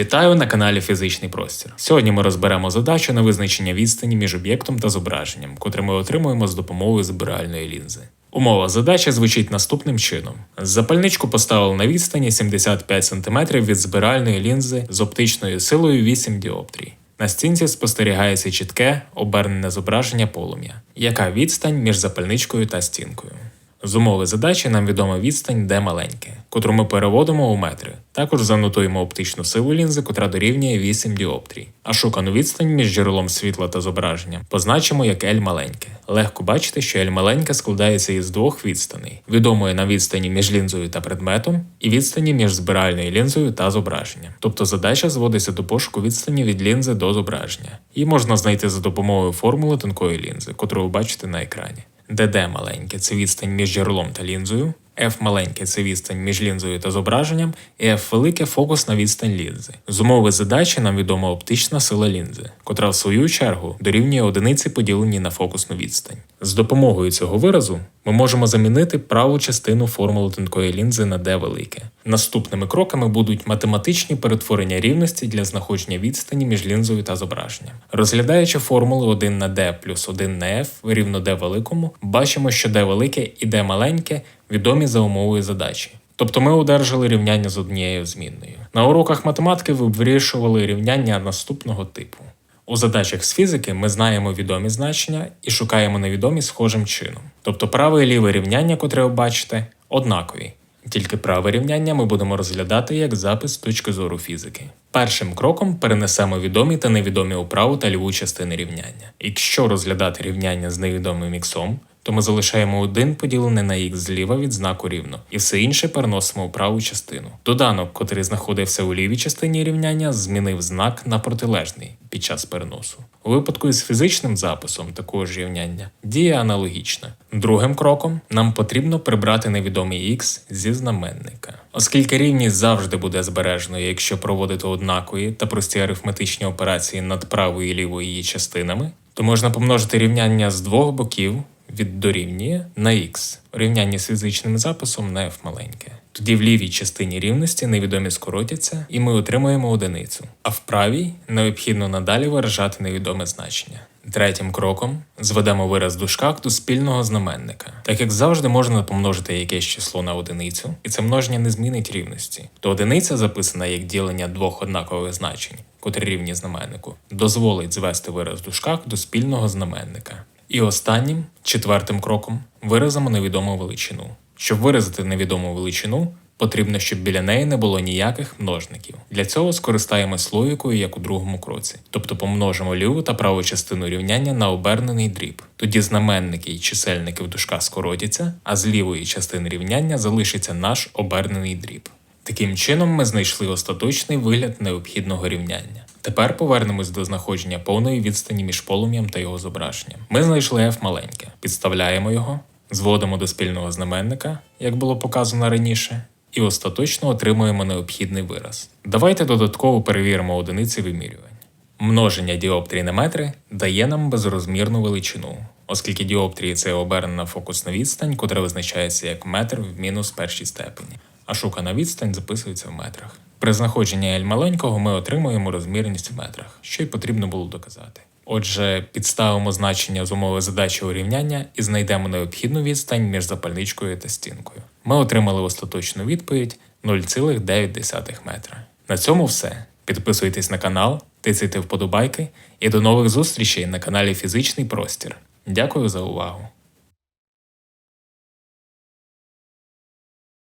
Вітаю на каналі Фізичний Простір. Сьогодні ми розберемо задачу на визначення відстані між об'єктом та зображенням, котре ми отримуємо з допомогою збиральної лінзи. Умова задачі звучить наступним чином: запальничку поставили на відстані 75 см від збиральної лінзи з оптичною силою 8 діоптрій. На стінці спостерігається чітке обернене зображення полум'я. Яка відстань між запальничкою та стінкою? З умови задачі нам відома відстань D маленьке, котру ми переводимо у метри. Також занотуємо оптичну силу лінзи, котра дорівнює 8 діоптрій. А шукану відстань між джерелом світла та зображенням позначимо як L маленьке. Легко бачити, що L маленьке складається із двох відстаней: відомої на відстані між лінзою та предметом, і відстані між збиральною лінзою та зображенням. Тобто задача зводиться до пошуку відстані від лінзи до зображення. Її можна знайти за допомогою формули тонкої лінзи, котру ви бачите на екрані. ДД маленьке. Це відстань між джерелом та лінзою, F маленьке це відстань між лінзою та зображенням, і F велике фокус на відстань лінзи. З умови задачі нам відома оптична сила лінзи, котра в свою чергу дорівнює одиниці поділені на фокусну відстань. З допомогою цього виразу ми можемо замінити праву частину формули тонкої лінзи на D велике. Наступними кроками будуть математичні перетворення рівності для знаходження відстані між лінзою та зображенням. Розглядаючи формули 1 на D плюс 1 на F рівно D великому, бачимо, що D велике і D маленьке відомі за умовою задачі. Тобто ми одержали рівняння з однією змінною. На уроках математики ви вирішували рівняння наступного типу. У задачах з фізики ми знаємо відомі значення і шукаємо невідомі схожим чином. Тобто праве і ліве рівняння, котре ви бачите, однакові. Тільки праве рівняння ми будемо розглядати як запис з точки зору фізики. Першим кроком перенесемо відомі та невідомі у праву та ліву частини рівняння. Якщо розглядати рівняння з невідомим іксом, то ми залишаємо один поділений на х зліва від знаку рівно, і все інше переносимо у праву частину. Доданок, котрий знаходився у лівій частині рівняння, змінив знак на протилежний під час переносу. У випадку із фізичним записом такого ж рівняння діє аналогічно. Другим кроком нам потрібно прибрати невідомий х зі знаменника. Оскільки рівність завжди буде збережною, якщо проводити однакові та прості арифметичні операції над правою і лівою її частинами, то можна помножити рівняння з двох боків від дорівнює на х у рівнянні з фізичним записом на f маленьке. Тоді в лівій частині рівності невідомі скоротяться, і ми отримаємо одиницю, а в правій необхідно надалі виражати невідоме значення. Третім кроком зведемо вираз дужках до спільного знаменника. Так як завжди можна помножити якесь число на одиницю, і це множення не змінить рівності, то одиниця записана як ділення двох однакових значень, котрі рівні знаменнику, дозволить звести вираз дужках до спільного знаменника. І останнім, четвертим кроком, виразимо невідому величину. Щоб виразити невідому величину, потрібно, щоб біля неї не було ніяких множників. Для цього скористаємось логікою, як у другому кроці, тобто помножимо ліву та праву частину рівняння на обернений дріб. Тоді знаменники і чисельники в дужках скоротяться, а з лівої частини рівняння залишиться наш обернений дріб. Таким чином ми знайшли остаточний вигляд необхідного рівняння. Тепер повернемось до знаходження повної відстані між полум'ям та його зображенням. Ми знайшли f маленьке, підставляємо його, зводимо до спільного знаменника, як було показано раніше, і остаточно отримуємо необхідний вираз. Давайте додатково перевіримо одиниці вимірювань. Множення діоптрій на метри дає нам безрозмірну величину, оскільки діоптрії це обернена фокусна відстань, котра визначається як метр в мінус першій степені, а шукана відстань записується в метрах. При знаходженні L маленького ми отримуємо розмірність в метрах, що й потрібно було доказати. Отже, підставимо значення з умови задачі урівняння і знайдемо необхідну відстань між запальничкою та стінкою. Ми отримали остаточну відповідь 0,9 метра. На цьому все. Підписуйтесь на канал, тицяйте вподобайки і до нових зустрічей на каналі Фізичний Простір. Дякую за увагу!